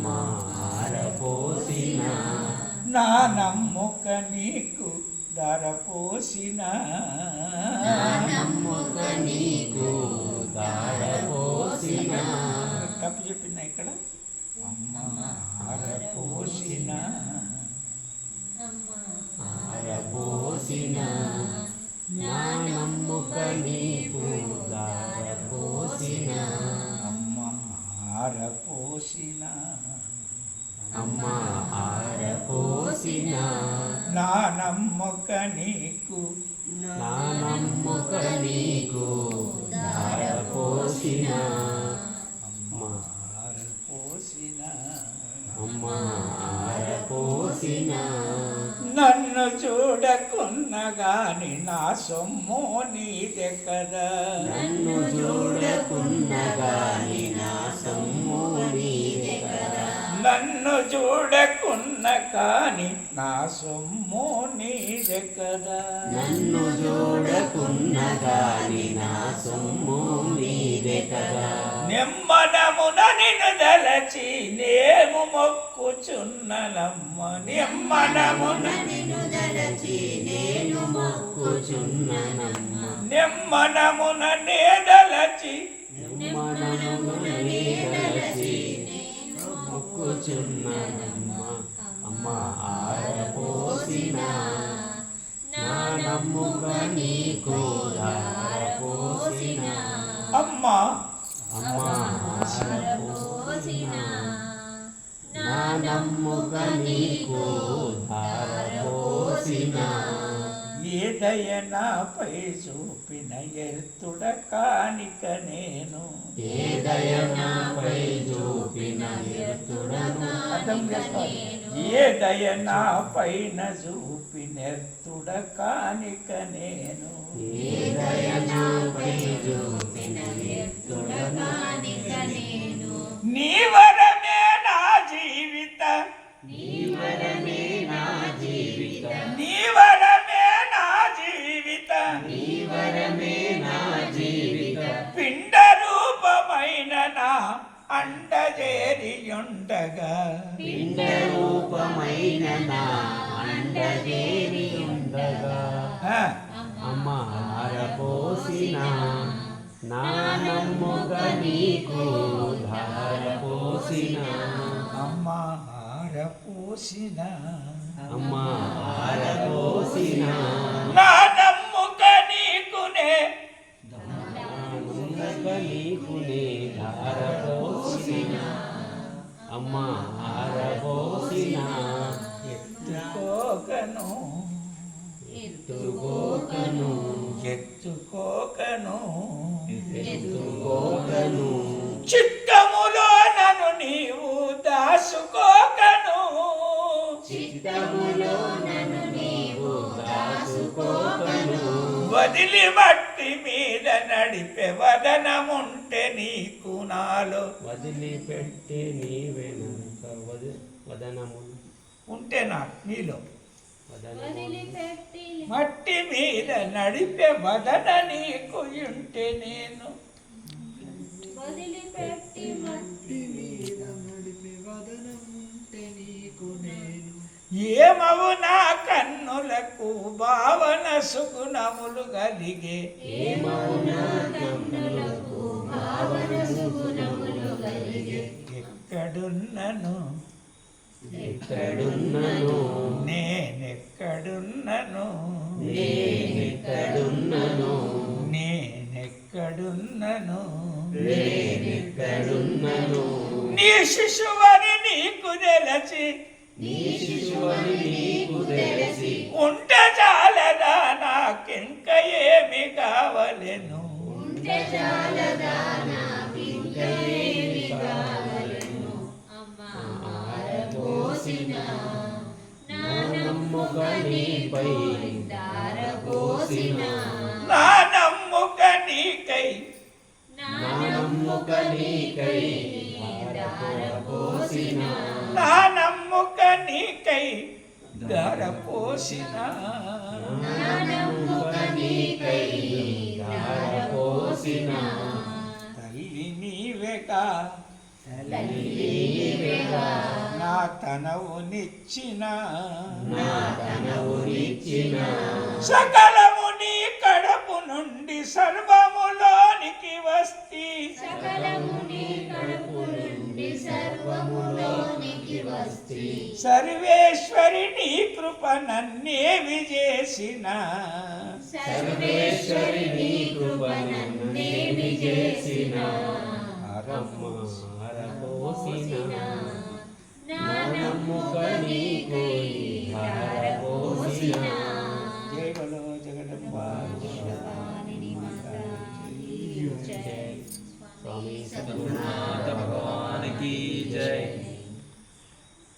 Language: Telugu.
అమ్మ ఆరపోసిన నా నమ్ముక నీకు ధరపోసిన నమ్ముక నీకు దారపోసిన. తప్పు చెప్పిందా ఇక్కడ? అమ్మ ధరపోసిన ఆరపోసిన నా నమ్ముక నీకు దారపోసిన. అమ్మ హారపోసిన అమ్మ ఆరపోసిన. నా నమ్మక నీకు. నా నమ్ముక నీకు దారపోసిన అమ్మ హారపోసిన అమ్మ ఆరపోసిన. నన్ను చూడకున్నగాని నా సొమ్ము నీదే కదా. నన్ను చూడకున్నగాని నా సొమ్ము నన్ను చూడకున్న కాని నా సొమ్ము నీదే కదా. నన్ను చూడకున్నగాని నా సొమ్ము నీదే కదా. నిమ్మనమున నిన్ను దలచి నేను మొక్కుచున్ననమ్మ. నిమ్మనమున నేను మొక్కుచున్ననమ్మ. నిమ్మనమున నే అమ్మ. ఏ దయ నాపై చూపిన ఎత్తుడ కానిక నేను. ఏ చూపిన ఎత్తుడను అర్థం చేసుకోవాలి. ఏ దయ నా పైన చూపి నెత్తుడ కానిక నేను. ఏ దయనాపై పైన రూపమైన నా అండదేవి ఉండగా అమ్మ ఆరపోసిన నా నమ్ముక నీకు ధారపోసిన. అమ్మ హారపోసిన. అమ్మ ఆరపోసిన నా నమ్ముక నీకునే. నమ్ముక నీకు నే ధారపోసిన. అమ్మ ఎత్తుకోకను. ఎత్తుకోకను. ఎత్తుకోకను. ఎత్తుకోకను. చిత్తములో నన్ను నీవు దాసుకోకను చిత్తములో నన్ను నీవు దాసుకోకను వదిలి మట్టి మీద నడిపే వదనముంటే నీకు నాలో వదిలిపెట్టి నీవెనక వద వదనము. ఉంటే నా నీలో. మట్టి మీద నడిపే వదన నీకు ఉంటే నేను. ఏమవు నా కన్నులకు కన్నులకు భావన సుగుణములు కలిగే? ఎక్కడున్నను? ఎక్కడున్నను? నేనెక్కడున్నను? నేనెక్కడున్నను? నేనెక్కడున్నను? నేనెక్కడున్నను? నీ శిశువని నీకు తెలచి నీ శిశువని నీకు తెలిసి ఉంట ఆరబోసిన నా నమ్ముక నీపై దారబోసిన నా నమ్ముక నీకై నా నమ్ముక నీకై దారబోసిన నా నమ్ముక నీకై నా నమ్ముక నీకై తల్లి నీవేగా తల్లి నీవే నా తనవునిచ్చిన నా తనవునిచ్చిన సకలము నీ కడపు నుండి సర్వములోనికి వస్తి. సర్వేశ్వరి నీ కృప నన్నేమి చేసిన. సర్వేశ్వరి నీ కృప నన్నేమి చేసిన. హరము જય બોલો જગદંબા સ્વામી સદગુરુનાથ ભગવાન કી જય